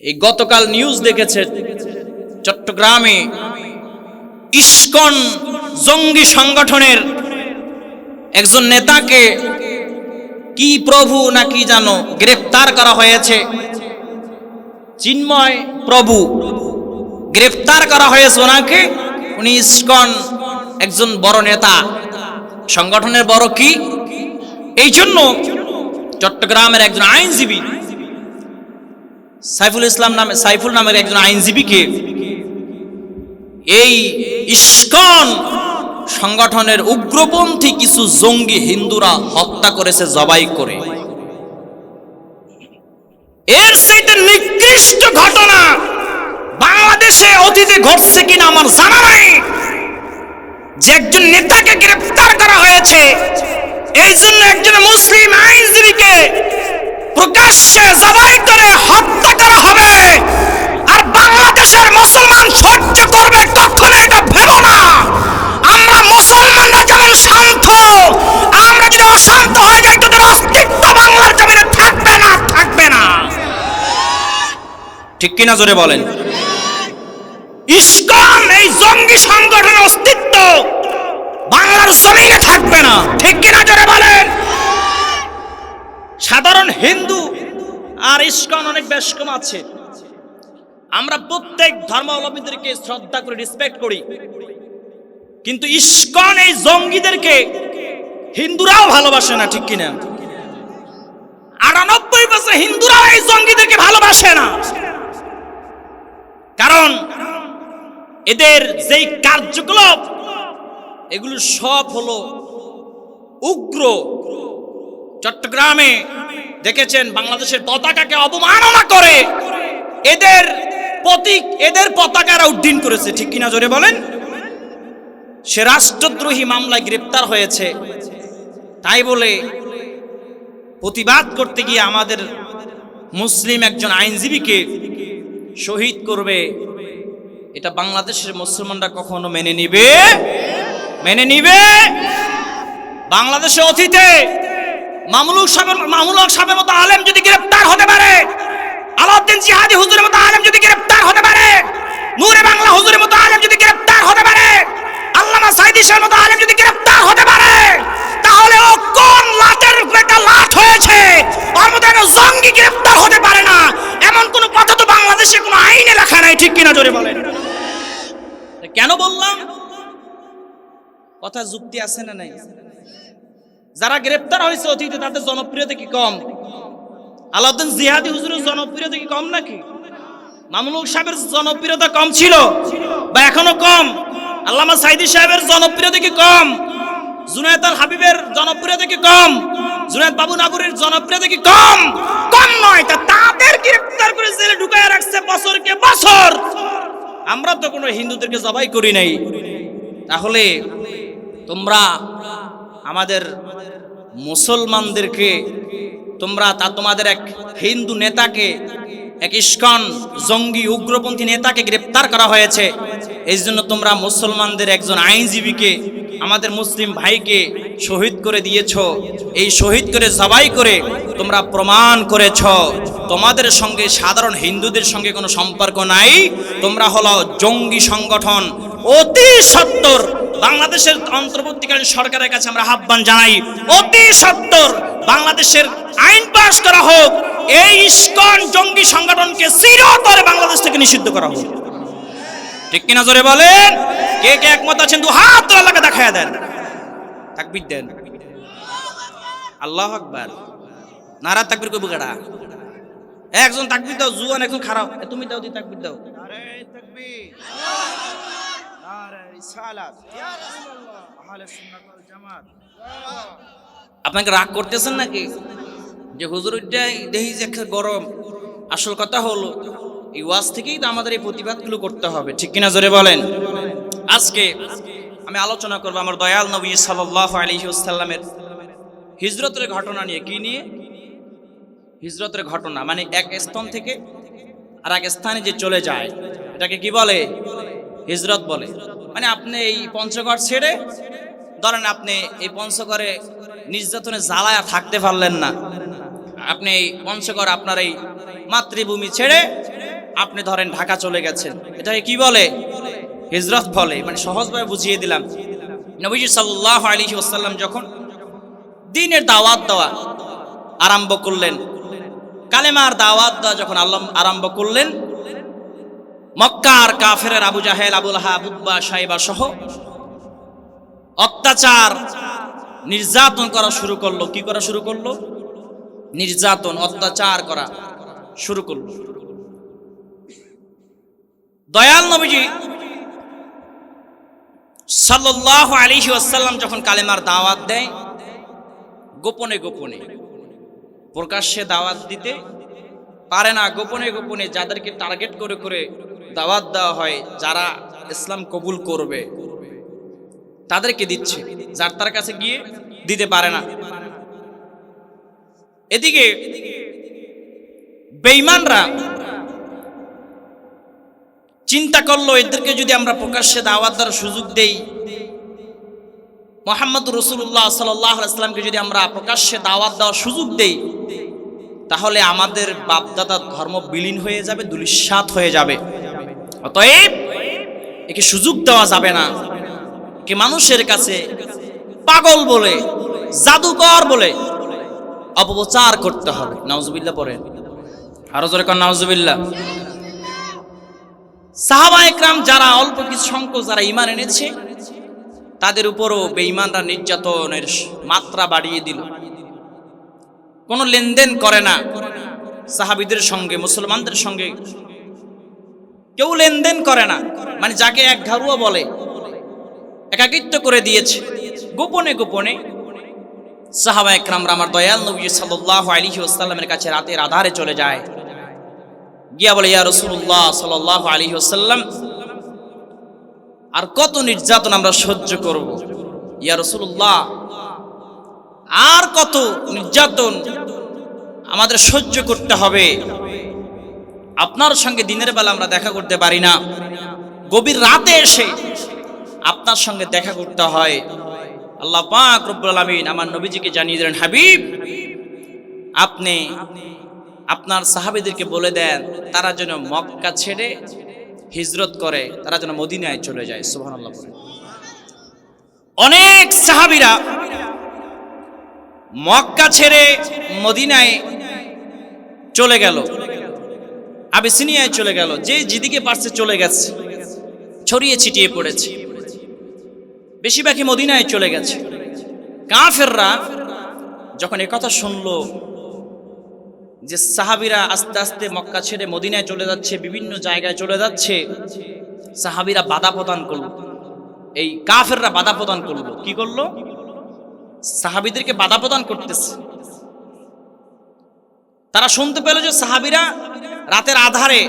এই গতকাল নিউজ দেখেছে, চট্টগ্রামে ইস্কন জঙ্গি সংগঠনের একজন নেতাকে কি প্রভু না কি জানো গ্রেফতার করা হয়েছে। চিন্ময় প্রভু গ্রেফতার করা হয়েছে ওনাকে। উনি ইস্কন একজন বড় নেতা। সংগঠনের বড় কি? এই জন্য চট্টগ্রামের একজন আইনজীবী সাইফুল ইসলাম নামে সাইফুল নামের একজন আইনজীবীকে এই ইস্কন সংগঠনের উগ্রপন্থী কিছু জঙ্গি হিন্দুরা হত্যা করেছে, জবাই করে। এর সাইতে নিকৃষ্ট ঘটনা বাংলাদেশে অতীতে ঘটছে কিনা আমার জানা নাই। যে একজন নেতাকে গ্রেফতার করা হয়েছে, এই জন্য একজন মুসলিম আইনজীবীকে প্রকাশ্যে জবাই করে হত্যা করা হবে। আর বাংলাদেশের মুসলমান সহ্য করবে কখনো এটা ভেবো না। আমরা মুসলমানরা যেমন শান্ত? আমরা যদি অশান্ত হয়ে যাই তোদের অস্তিত্ব বাংলার জমিনে থাকবে না থাকবে না। ঠিক কিনা জোরে বলেন? ইস্কন এই জঙ্গি সংগঠনের অস্তিত্ব বাংলার জমিনে থাকবে না। ঠিক কিনা জোরে বলেন? সাধারণ হিন্দু আর ইস্কন অনেক বেশ কম আছে। আমরা প্রত্যেক ধর্মাবলম্বীদেরকে শ্রদ্ধা করি রেসপেক্ট করি। কিন্তু ইস্কন এই জঙ্গিদেরকে হিন্দুরাও ভালোবাসে না, ঠিক কিনা? আটানব্বই বছর হিন্দুরাও এই জঙ্গিদেরকে ভালোবাসে না। কারণ এদের যেই কার্যকলাপ, এগুলো সব হলো উগ্র চট্টগ্রামে দেখেছেন বাংলাদেশের পতাকাকে অবমাননা করে এদের প্রতীক, এদের পতাকারা উড্ডীন করেছে, ঠিক কিনা জোরে বলেন? সে রাষ্ট্রদ্রোহী মামলায় গ্রেপ্তার হয়েছে। তাই বলে প্রতিবাদ করতে গিয়ে আমাদের মুসলিম একজন আইনজীবীকে শহীদ করবে। এটা বাংলাদেশের মুসলমানরা কখনো মেনে নিবে? মেনে নিবে? বাংলাদেশে অতীতে মামুলুক সাহেবের মামুলক সাহেবের মতো আলেম যদি গ্রেফতার হতে পারে, আলাউদ্দিন জিহাদি হুজুরের মতো আলেম যদি গ্রেফতার হতে পারে, নূরে বাংলা হুজুরের মতো আলেম যদি গ্রেফতার হতে পারে, আল্লামা সাইদি সাহেবের মতো আলেম যদি গ্রেফতার হতে পারে, তাহলে ও কোন লাটের একটা লাট হয়েছে? ওর মতো একটা জঙ্গি গ্রেফতার হতে পারে না। এমন কোন কথা তো বাংলাদেশে কোনো আইনে লেখা নাই, ঠিক কিনা জোরে বলেন। কেন বললাম? কথা যুক্তি আছে না নাই? যারা গ্রেপ্তার হয়েছে অতীতে, তাদের জনপ্রিয়তা কি কম? আলাউদ্দিন জিহাদি হুজুরের জনপ্রিয়তা কি কম নাকি? মামুনুল সাহেবের জনপ্রিয়তা কম ছিল বা এখনও কম? আল্লামা সাইদি সাহেবের জনপ্রিয়তা কি কম? জুনায়েদ আল হাবিবের জনপ্রিয়তা কি কম? জুনায়েদ বাবু নাবুরের জনপ্রিয়তা কি কম? কম নয়, তা তাদের গ্রেপ্তার করে জেলে ঢুকায় রাখছে বছরকে বছর। আমরা তো কোনো হিন্দুদেরকে জবাই করি নাই। তাহলে তোমরা আমাদের মুসলমানদেরকে, তোমরা তা তোমাদের এক হিন্দু নেতাকে, এক ইস্কন জঙ্গি উগ্রপন্থী নেতাকে গ্রেপ্তার করা হয়েছে। এই জন্য তোমরা মুসলমানদের একজন আইনজীবীকে, আমাদের মুসলিম ভাইকে শহীদ করে দিয়েছ। এই শহীদ করে, জবাই করে তোমরা প্রমাণ করেছ। তোমাদের সঙ্গে সাধারণ হিন্দুদের সঙ্গে কোনো সম্পর্ক নাই। তোমরা হলো জঙ্গি সংগঠন অতি সত্তর বাংলাদেশের অন্তর্বর্তীকালীন সরকারের কাছে আমরা আহ্বান জানাই, অতি সত্তর বাংলাদেশের আইন পাশ করা হোক, এই ইস্কন জঙ্গি সংগঠনকে চিরতরে বাংলাদেশ থেকে নিষিদ্ধ করা হোক। ঠিক কিনা জোরে বলেন? কে কে একমত আছেন? দু হাত লাগে দেখায় দেন। তাকবির দেন। আল্লাহ আকবার। নারা তাকবির কই বুগাড়া একজন তাকবির দাও, জুয়ান একজন খারাপ। তুমি দাও, দি তাকবির দাও। নারে তাকবীর। আপনাকে রাগ করতেছেন নাকি? যে হুজুর দেখি যে গরম। আসল কথা হলো, এই ওয়াজ থেকেই তো আমাদের এই প্রতিবাদগুলো করতে হবে। ঠিক কিনা জোরে বলেন? আজকে আমি আলোচনা করব আমার দয়াল নবী সাল্লাহ আলহিউসাল্লামের হিজরতের ঘটনা নিয়ে। কি নিয়ে? হিজরতের ঘটনা মানে এক স্থান থেকে আর এক স্থানে যে চলে যায়, এটাকে কি বলে? হিজরত বলে। মানে আপনি এই পঞ্চগড় ছেড়ে, ধরেন আপনি এই পঞ্চগড়ে নির্যাতনে জ্বালায় থাকতে পারলেন না। আপনি এই পঞ্চগড় আপনার এই মাতৃভূমি ছেড়ে আপনি ধরেন ঢাকা চলে গেছেন। এটাকে কি বলে? হিজরত বলে। মানে সহজভাবে বুঝিয়ে দিলাম। নবীজি সাল্লাহ আলী ওসাল্লাম যখন দিনের দাওয়াত দেওয়া আরম্ভ করলেন, কালেমার দাওয়াত দেওয়া যখন আল্লাহ আরম্ভ করলেন মক্কার কাফেরের আবু জাহেল আবুল হাবুদ্বা সাহেবা সহ অত্যাচার নির্যাতন করা শুরু করল। কি করা শুরু করল? নির্যাতন, অত্যাচার করা শুরু করল। দয়াল নবীজি সাল্লাহ আলিহি আসাল্লাম যখন কালেমার দাওয়াত দেয়, গোপনে গোপনে, প্রকাশ্যে দাওয়াত দিতে পারে না, গোপনে গোপনে যাদেরকে টার্গেট করে করে দাওয়াত দেওয়া হয় যারা ইসলাম কবুল করবে। তাদেরকে দিচ্ছে, যার তার কাছে গিয়ে দিতে পারে না। এদিকে বেঈমানরা চিন্তা করল, এদেরকে যদি আমরা প্রকাশ্যে দাওয়াত দেওয়ার সুযোগ দেই, মোহাম্মদ রসুল্লাহ সাল্লামকে যদি আমরা প্রকাশ্যে দাওয়াত দেওয়ার সুযোগ দেই, তাহলে আমাদের বাপদাদার ধর্ম বিলীন হয়ে যাবে দুলিশ্বাত হয়ে যাবে। অতএব, একে সুযোগ দেওয়া যাবে না। একে মানুষের কাছে পাগল বলে, জাদুকর বলে অপপ্রচার করতে হবে। নাউজুবিল্লাহ পড়েন। আরও জোরে কর নাউজুবিল্লাহ। সাহাবা একরাম যারা অল্প কিছু সংখ্যক যারা ইমান এনেছে, তাদের উপরও বেঈমানরা নির্যাতনের মাত্রা বাড়িয়ে দিল। কোনো লেনদেন করে না। সাহাবিদের সঙ্গে, মুসলমানদের সঙ্গে কেউ লেনদেন করে না। মানে যাকে এক ঘারুয়া বলে, একাকিত্ব করে দিয়েছে। গোপনে গোপনে সাহাবা একরামরা আমার দয়াল নবী সাল্লাহ আলী ওসাল্লামের কাছে রাতের আধারে চলে যায়। গিয়া বলে, ইয়া রসুল্লাহ সাল্লাহ আলী ওসাল্লাম আর কত নির্যাতন আমরা সহ্য করব? ইয়া রসুল্লাহ আর কত নির্যাতন আমাদের সহ্য করতে হবে? আপনার সঙ্গে দিনের বেলা আমরা দেখা করতে পারি না। গভীর রাতে এসে আপনার সঙ্গে দেখা করতে হয়। আল্লাহ পাক রব্বুল আলামিন আমার নবীজিকে জানিয়ে দিলেন, হাবিব, আপনি আপনার সাহাবীদেরকে বলে দেন, তারা যেন মক্কা ছেড়ে হিজরত করে, তারা যেন মদিনায় চলে যায়। সুবহানাল্লাহ বলে অনেক সাহাবীরা মক্কা ছেড়ে মদিনায় চলে গেল। আবিসিনিয়ায় চলে গেল। যে যেদিকে পারছে চলে গেছে। ছড়িয়ে ছিটিয়ে পড়েছে। বেশিরভাগই মদিনায় চলে গেছে। কাফেররা যখন একথা শুনলো যে সাহাবিরা আস্তে আস্তে মক্কা ছেড়ে মদিনায় চলে যাচ্ছে, বিভিন্ন জায়গায় চলে যাচ্ছে, সাহাবিরা বাধা প্রদান করল। এই কাফেররা বাধা প্রদান করল। কি করল? সাহাবিদেরকে বাধা প্রদান করতেছে। তারা শুনতে পেল যে সাহাবিরা রাতের আধারে